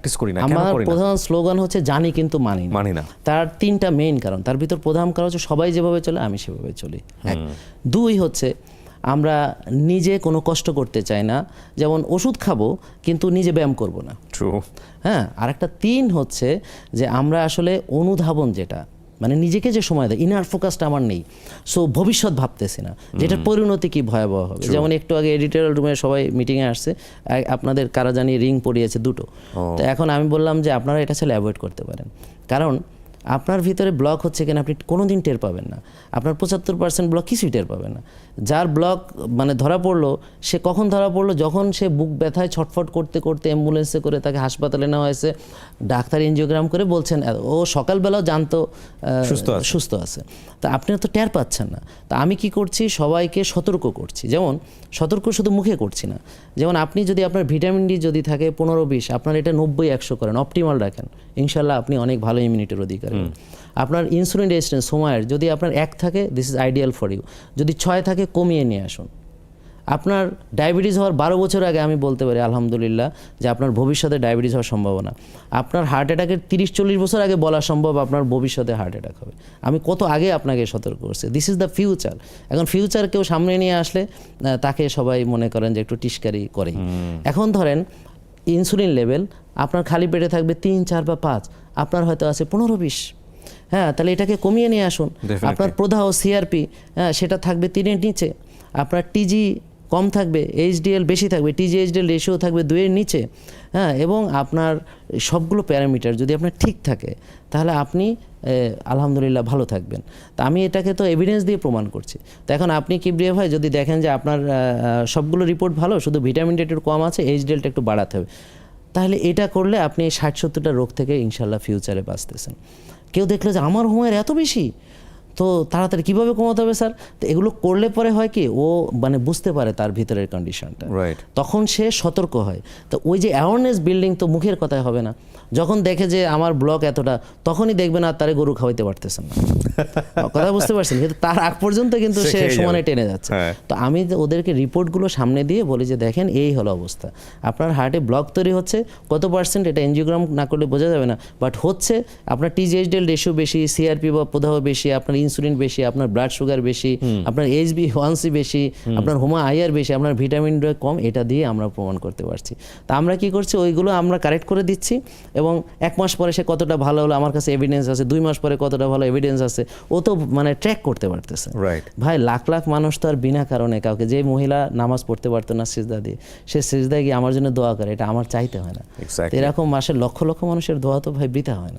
Practice করি না আমার প্রধান স্লোগান হচ্ছে জানি কিন্তু মানি না। মানি না। তার তিনটা মেইন কারণ। তার ভিতর প্রধান কারণ হচ্ছে সবাই যেভাবে চলে আমি সেভাবে চলি। এক। দুই হচ্ছে আমরা নিজে কোনো কষ্ট করতে চাই না। যেমন ওষুধ খাব কিন্তু নিজে ব্যায়াম করব না। ট্রু হ্যাঁ আর একটা তিন হচ্ছে যে আমরা আসলে অনুধাবন যেটা মানে নিজেকে যে সময় দেয় ইনার ফোকাসটা আমার নেই। সো ভবিষ্যৎ ভাবতেছি না। যেটার পরিণতি কি ভয়াবহ হবে? যেমন একটু আগে এডিটোরিয়াল রুমে সবাই মিটিংয়ে আসছে আপনাদের কারা জানি রিং পড়িয়েছে দুটো। তো এখন আমি বললাম যে আপনারা এটা ছেলে অ্যাভয়েড করতে পারেন। কারণ আপনার ভিতরে ব্লক হচ্ছে কিনা আপনি কোনো দিন টের পাবেন না। আপনার পঁচাত্তর পার্সেন্ট ব্লক কিছুই টের পাবেন না। যার ব্লক মানে ধরা পড়ল সে কখন ধরা পড়ল? যখন সে বুক ব্যথায় ছটফট করতে করতে অ্যাম্বুলেন্সে করে তাকে হাসপাতালে নেওয়া হয়েছে ডাক্তার এনজিওগ্রাম করে বলছেন ও সকালবেলাও জানতো সুস্থ আছে। সুস্থ আছে। তা আপনি তো টের পাচ্ছেন না। তা আমি কি করছি? সবাইকে সতর্ক করছি। যেমন সতর্ক শুধু মুখে করছি না। যেমন আপনি যদি আপনার ভিটামিন ডি যদি থাকে পনেরো বিশ আপনার এটা নব্বই একশো করেন অপটিমাল রাখেন। ইনশাল্লাহ আপনি অনেক ভালো ইমিউনিটির অধিকারী। হন। আপনার ইনসুলিন রেজিস্ট্যান্স সময়ের যদি আপনার এক থাকে this is ideal for you যদি ছয় থাকে কমিয়ে নিয়ে আসুন। আপনার ডায়াবেটিস হওয়ার বারো বছর আগে আমি বলতে পারি আলহামদুলিল্লাহ যে আপনার ভবিষ্যতে ডায়াবেটিস হওয়ার সম্ভাবনা। আপনার হার্ট অ্যাটাকের তিরিশ চল্লিশ বছর আগে বলা সম্ভব আপনার ভবিষ্যতে হার্ট অ্যাটাক হবে। আমি কত আগে আপনাকে সতর্ক করছি। দিস ইজ দ্য ফিউচার এখন ফিউচার কেউ সামনে নিয়ে আসলে তাকে সবাই মনে করেন যে একটু টিস্কারি করেই। এখন ধরেন ইনসুলিন লেভেল আপনার খালি পেটে থাকবে তিন চার বা পাঁচ। আপনার হয়তো আছে পনেরো বিশ। হ্যাঁ তাহলে এটাকে কমিয়ে নিয়ে আসুন. আপনার প্রদাহ সিআরপি হ্যাঁ সেটা থাকবে তিনের নিচে। আপনার টিজি কম থাকবে এইচডিএল বেশি থাকবে টিজি এইচডিএল রেশিও থাকবে দুইয়ের নিচে। হ্যাঁ এবং আপনার সবগুলো প্যারামিটার যদি আপনার ঠিক থাকে তাহলে আপনি আলহামদুলিল্লাহ ভালো থাকবেন। তা আমি এটাকে তো এভিডেন্স দিয়ে প্রমাণ করছি। তো এখন আপনি কিবরিয়া ভাই যদি দেখেন যে আপনার সবগুলো রিপোর্ট ভালো শুধু ভিটামিন ডি একটু কম আছে এইচডিএলটা একটু বাড়াতে হবে। তাহলে এটা করলে আপনি ষাট সত্তরটা রোগ থেকে ইনশাল্লাহ ফিউচারে বাঁচতেছেন। কেউ দেখল যে আমার হোমের এত বেশি? তো তাড়াতাড়ি কীভাবে কমাতে হবে স্যার? তো এগুলো করলে পরে হয় কি ও মানে বুঝতে পারে তার ভিতরের কন্ডিশনটা রাইট তখন সে সতর্ক হয়। তো ওই যে অ্যাওয়ারনেস বিল্ডিং তো মুখের কথায় হবে না। যখন দেখে যে আমার ব্লক এতটা তখনই দেখবেন আর তারে গরু খাওয়াইতে পারতেছেন না। কথা বুঝতে পারছেন? কিন্তু তার আগ পর্যন্ত কিন্তু সে সমানে টেনে যাচ্ছে। হ্যাঁ। তো আমি ওদেরকে রিপোর্টগুলো সামনে দিয়ে বলি যে দেখেন এই হলো অবস্থা। আপনার হার্টে ব্লক তৈরি হচ্ছে কত পার্সেন্ট এটা এনজিওগ্রাম না করলে বোঝা যাবে না। বাট হচ্ছে আপনার টিজিএইচডিএল রেশিও বেশি সিআরপি বা প্রদাহ বেশি আপনার ইনসুলিন বেশি আপনার ব্লাড সুগার বেশি আপনার এইচবি ওয়ানসি বেশি আপনার হোমা আইআর বেশি আপনার ভিটামিন ডি কম এটা দিয়ে আমরা প্রমাণ করতে পারছি। তা আমরা কি করছি? ওইগুলো আমরা কারেক্ট করে দিচ্ছি এবং এক মাস পরে সে কতটা ভালো হলো আমার কাছে এভিডেন্স আছে দুই মাস পরে কতটা ভালো এভিডেন্স আছে ও তো মানে ট্র্যাক করতে পারতেছে। রাইট ভাই লাখ লাখ মানুষ তো আর বিনা কারণে কাউকে যে মহিলা নামাজ পড়তে পারতো না সিজদা দিয়ে সে সিজদায় গিয়ে আমার জন্য দোয়া করে এটা আমার চাইতে হয় না। এরকম মাসে লক্ষ লক্ষ মানুষের দোয়া তো ভাই বৃথা হয় না।